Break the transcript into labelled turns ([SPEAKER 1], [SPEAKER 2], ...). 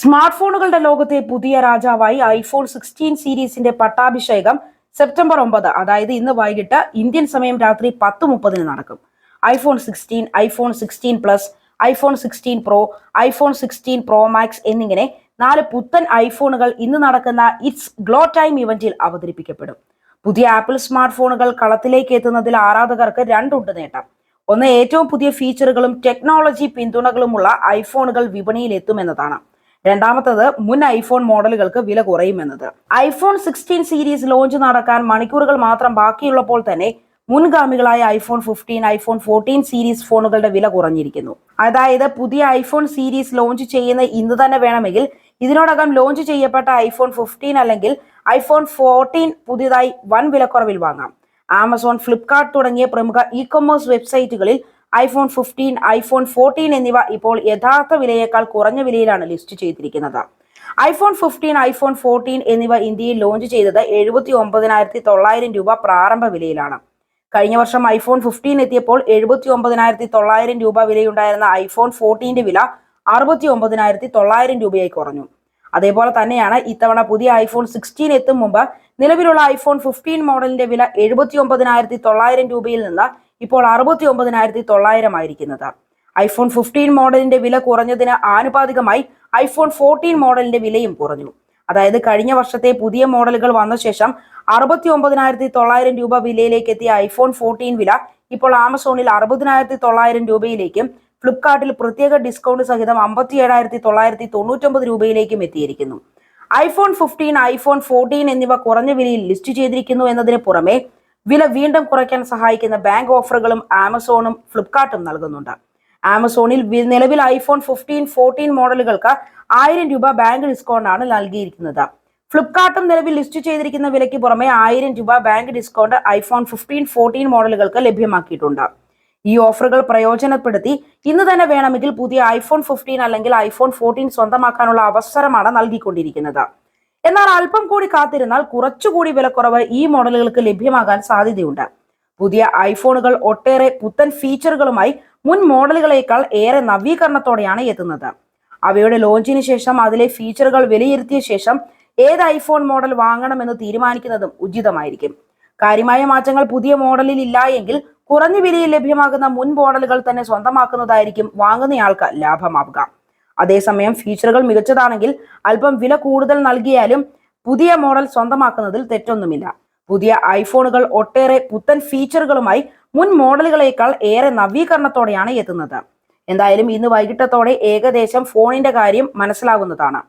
[SPEAKER 1] Smart ഫോണുകളുടെ ലോകത്തെ പുതിയ രാജാവായി ഐഫോൺ സിക്സ്റ്റീൻ സീരീസിന്റെ പട്ടാഭിഷേകം സെപ്റ്റംബർ ഒമ്പത് അതായത് ഇന്ന് വൈകിട്ട് ഇന്ത്യൻ സമയം രാത്രി പത്ത് മുപ്പതിന് നടക്കും. IPhone sixteen iPhone sixteen plus iPhone sixteen pro iPhone sixteen pro max എന്നിങ്ങനെ നാല് പുത്തൻ ഐഫോണുകൾ ഇന്ന് നടക്കുന്ന ഇറ്റ്സ് ഗ്ലോ ടൈം ഇവന്റിൽ അവതരിപ്പിക്കപ്പെടും. പുതിയ ആപ്പിൾ സ്മാർട്ട് ഫോണുകൾ കളത്തിലേക്ക് എത്തുന്നതിൽ ആരാധകർക്ക് രണ്ടുണ്ട് നേട്ടം. ഒന്ന് ഏറ്റവും പുതിയ ഫീച്ചറുകളും ടെക്നോളജി പിന്തുണകളുമുള്ള ഐഫോണുകൾ വിപണിയിൽ എത്തുമെന്നതാണ് രണ്ടാമത്തത് മുൻ ഐഫോൺ മോഡലുകൾക്ക് വില കുറയുമെന്നത്. ഐഫോൺ സിക്സ്റ്റീൻ സീരീസ് ലോഞ്ച് നടക്കാൻ മണിക്കൂറുകൾ മാത്രം ബാക്കിയുള്ളപ്പോൾ തന്നെ മുൻഗാമികളായ iPhone fifteen iPhone fourteen series ഫോണുകളുടെ വില കുറഞ്ഞിരിക്കുന്നു. അതായത് പുതിയ ഐഫോൺ സീരീസ് ലോഞ്ച് ചെയ്യുന്ന ഇന്ന് തന്നെ വേണമെങ്കിൽ ഇതിനോടകം ലോഞ്ച് ചെയ്യപ്പെട്ട ഐഫോൺ ഫിഫ്റ്റീൻ അല്ലെങ്കിൽ ഐഫോൺ ഫോർട്ടീൻ പുതിയതായി വൻ വിലക്കുറവിൽ വാങ്ങാം. ആമസോൺ ഫ്ലിപ്കാർട്ട് തുടങ്ങിയ പ്രമുഖ ഇ കൊമേഴ്സ് വെബ്സൈറ്റുകളിൽ ഐഫോൺ ഫിഫ്റ്റീൻ ഐഫോൺ ഫോർട്ടീൻ എന്നിവ ഇപ്പോൾ യഥാർത്ഥ വിലയേക്കാൾ കുറഞ്ഞ വിലയിലാണ് ലിസ്റ്റ് ചെയ്തിരിക്കുന്നത്. ഐഫോൺ ഫിഫ്റ്റീൻ ഐഫോൺ ഫോർട്ടീൻ എന്നിവ ഇന്ത്യയിൽ ലോഞ്ച് ചെയ്തത് എഴുപത്തി ഒമ്പതിനായിരത്തി തൊള്ളായിരം രൂപ പ്രാരംഭ വിലയിലാണ്. കഴിഞ്ഞ വർഷം ഐഫോൺ ഫിഫ്റ്റീൻ എത്തിയപ്പോൾ എഴുപത്തി ഒമ്പതിനായിരത്തി തൊള്ളായിരം രൂപ വിലയുണ്ടായിരുന്ന ഐഫോൺ ഫോർട്ടീന്റെ വില അറുപത്തി ഒമ്പതിനായിരത്തി തൊള്ളായിരം രൂപയായി കുറഞ്ഞു. അതേപോലെ തന്നെയാണ് ഇത്തവണ പുതിയ ഐഫോൺ സിക്സ്റ്റീൻ എത്തും മുമ്പ് നിലവിലുള്ള ഐഫോൺ ഫിഫ്റ്റീൻ മോഡലിന്റെ വില എഴുപത്തി ഒമ്പതിനായിരത്തി തൊള്ളായിരം രൂപയിൽ നിന്ന് ഇപ്പോൾ അറുപത്തി ഒമ്പതിനായിരത്തി തൊള്ളായിരം ആയിരിക്കുന്നത്. ഐഫോൺ ഫിഫ്റ്റീൻ മോഡലിന്റെ വില കുറഞ്ഞതിന് ആനുപാതികമായി ഐഫോൺ ഫോർട്ടീൻ മോഡലിന്റെ വിലയും കുറഞ്ഞു. അതായത് കഴിഞ്ഞ വർഷത്തെ പുതിയ മോഡലുകൾ വന്ന ശേഷം അറുപത്തി ഒമ്പതിനായിരത്തി തൊള്ളായിരം രൂപ വിലയിലേക്ക് എത്തിയ ഐഫോൺ ഫോർട്ടീൻ വില ഇപ്പോൾ ആമസോണിൽ അറുപതിനായിരത്തി തൊള്ളായിരം രൂപയിലേക്കും ഫ്ലിപ്കാർട്ടിൽ പ്രത്യേക ഡിസ്കൗണ്ട് സഹിതം അമ്പത്തി ഏഴായിരത്തി തൊള്ളായിരത്തി തൊണ്ണൂറ്റൊമ്പത് രൂപയിലേക്കും എത്തിയിരിക്കുന്നു. ഐഫോൺ ഫിഫ്റ്റീൻ ഐഫോൺ ഫോർട്ടീൻ എന്നിവ കുറഞ്ഞ വിലയിൽ ലിസ്റ്റ് ചെയ്തിരിക്കുന്നു എന്നതിന് പുറമെ വില വീണ്ടും കുറയ്ക്കാൻ സഹായിക്കുന്ന ബാങ്ക് ഓഫറുകളും ആമസോണും ഫ്ലിപ്കാർട്ടും നൽകുന്നുണ്ട്. ആമസോണിൽ നിലവിൽ ഐഫോൺ ഫിഫ്റ്റീൻ ഫോർട്ടീൻ മോഡലുകൾക്ക് ആയിരം രൂപ ബാങ്ക് ഡിസ്കൗണ്ട് ആണ് നൽകിയിരിക്കുന്നത്. ഫ്ലിപ്കാർട്ടും നിലവിൽ ലിസ്റ്റ് ചെയ്തിരിക്കുന്ന വിലയ്ക്ക് പുറമെ ആയിരം രൂപ bank discount iPhone fifteen fourteen മോഡലുകൾക്ക് ലഭ്യമാക്കിയിട്ടുണ്ട്. ഈ ഓഫറുകൾ പ്രയോജനപ്പെടുത്തി. ഇന്ന് തന്നെ വേണമെങ്കിൽ പുതിയ ഐഫോൺ ഫിഫ്റ്റീൻ അല്ലെങ്കിൽ ഐഫോൺ ഫോർട്ടീൻ സ്വന്തമാക്കാനുള്ള അവസരമാണ് നൽകിക്കൊണ്ടിരിക്കുന്നത്. എന്നാൽ അല്പം കൂടി കാത്തിരുന്നാൽ കുറച്ചുകൂടി വിലക്കുറവ് ഈ മോഡലുകൾക്ക് ലഭ്യമാകാൻ സാധ്യതയുണ്ട്. പുതിയ ഐഫോണുകൾ ഒട്ടേറെ പുത്തൻ ഫീച്ചറുകളുമായി മുൻ മോഡലുകളേക്കാൾ ഏറെ നവീകരണത്തോടെയാണ് എത്തുന്നത്. അവയുടെ ലോഞ്ചിന് ശേഷം അതിലെ ഫീച്ചറുകൾ വിലയിരുത്തിയ ശേഷം ഏത് ഐഫോൺ മോഡൽ വാങ്ങണമെന്ന് തീരുമാനിക്കുന്നതും ഉചിതമായിരിക്കും. കാര്യമായ മാറ്റങ്ങൾ പുതിയ മോഡലിൽ ഇല്ല എങ്കിൽ കുറഞ്ഞ വിലയിൽ ലഭ്യമാകുന്ന മുൻ മോഡലുകൾ തന്നെ സ്വന്തമാക്കുന്നതായിരിക്കും വാങ്ങുന്നയാൾക്ക് ലാഭമാവുക. അതേസമയം ഫീച്ചറുകൾ മികച്ചതാണെങ്കിൽ അല്പം വില കൂടുതൽ നൽകിയാലും പുതിയ മോഡൽ സ്വന്തമാക്കുന്നതിൽ തെറ്റൊന്നുമില്ല. പുതിയ ഐഫോണുകൾ ഒട്ടേറെ പുത്തൻ ഫീച്ചറുകളുമായി മുൻ മോഡലുകളേക്കാൾ ഏറെ നവീകരണത്തോടെയാണ് എത്തുന്നത്. എന്തായാലും ഇന്ന് വൈകിട്ടത്തോടെ ഏകദേശം ഫോണിന്റെ കാര്യം മനസ്സിലാകുന്നതാണ്.